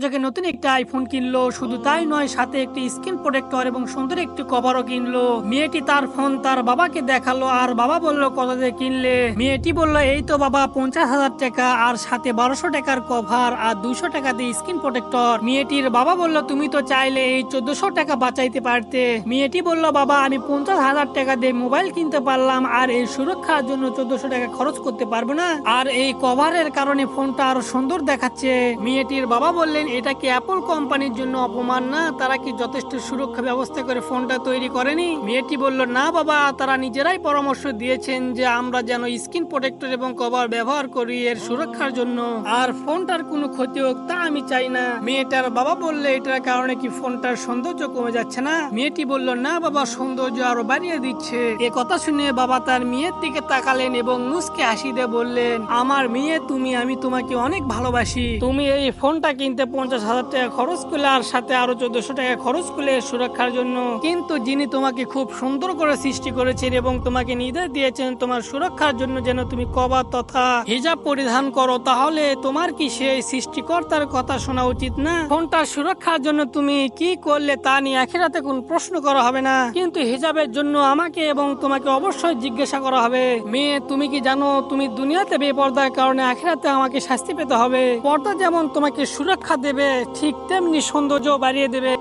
ঝকঝকে নতুন একটা আইফোন কিনলো, শুধু তাই নয়, সাথে একটি স্ক্রিন প্রোটেক্টর এবং সুন্দর একটি কভারও কিনলো। মেয়েটি তার ফোন তার বাবাকে দেখাল আর বাবা বলল, কত দিয়ে কিনলে? মেয়েটি বলল, এই তো বাবা, পঞ্চাশ হাজার টাকা আর সাথে বারোশো টাকার কভার আর দুইশো টাকা দিয়ে স্ক্রিন প্রোটেক্টর। মেয়েটির বাবা বলল, তুমি তো চাইলে এই চোদ্দশো টাকা বাঁচাইতে পারতে। মেয়েটি বলল, বাবা, আমি পঞ্চাশ হাজার টাকা দিয়ে মোবাইল কিনতে পারলাম আর এই সুরক্ষার জন্য চোদ্দশো টাকা খরচ করতে পারব না। আর এই কভারের কারণে ফোনটা আরও সুন্দর দেখাচ্ছে। মেয়েটির বাবা বললেন এটা কি অ্যাপল কোম্পানির জন্য অপমান না? তারা কি যথেষ্ট সুরক্ষা ব্যবস্থা করে ফোনটা তৈরি করেনি? মেয়েটি বলল, না বাবা, তারা নিজেরাই পরামর্শ দিয়েছেন যে আমরা যেন স্ক্রিন প্রোটেক্টর এবং কভার ব্যবহার করি এর সুরক্ষার জন্য। আর ফোনটার কোনো ক্ষতি হোক তা আমি চাই না। মেয়েটার বাবা বললে, এটার কারণে কি ফোনটার সৌন্দর্য কমে যাচ্ছে না? মেয়েটি বলল, না বাবা, সৌন্দর্য আরও বাড়িয়ে দিচ্ছে। এ কথা শুনে বাবা তার মেয়ের দিকে তাকালেন এবং মুসকে হাসি দিয়ে বললেন, আমার মেয়ে, তুমি, আমি তোমাকে অনেক ভালোবাসি। তুমি এই ফোনটা কিনতে পঞ্চাশ হাজার টাকা খরচ করলে আর সাথে আরও চোদ্দশো টাকা খরচ করলে সুরক্ষার জন্য। কিন্তু যিনি তোমাকে খুব সুন্দর করে সৃষ্টি করেছেন এবং তোমাকে নির্দেশ দিয়েছেন, তোমার সুরক্ষার জন্য যেন তুমি কবা তথা হিজাব পরিধান করো, তাহলে তোমার কি সেই সৃষ্টিকর্তার কথা শোনা উচিত না? ফোনটার সুরক্ষার জন্য তুমি কি করলে তা নিয়ে আখিরাতে কোন প্রশ্ন করা হবে না। কিন্তু হিজাবের জন্য আমাকে এবং তোমাকে অবশ্যই জিজ্ঞাসা করা হবে। মেয়ে, তুমি কি জানো তুমি দুনিয়াতে বেপর্দার কারণে আখিরাতে আমাকে শাস্তি পেতে হবে? পর্দা যেমন তোমাকে সুরক্ষা দেবে ঠিক তেমনি সৌন্দর্য বাড়িয়ে দেবে।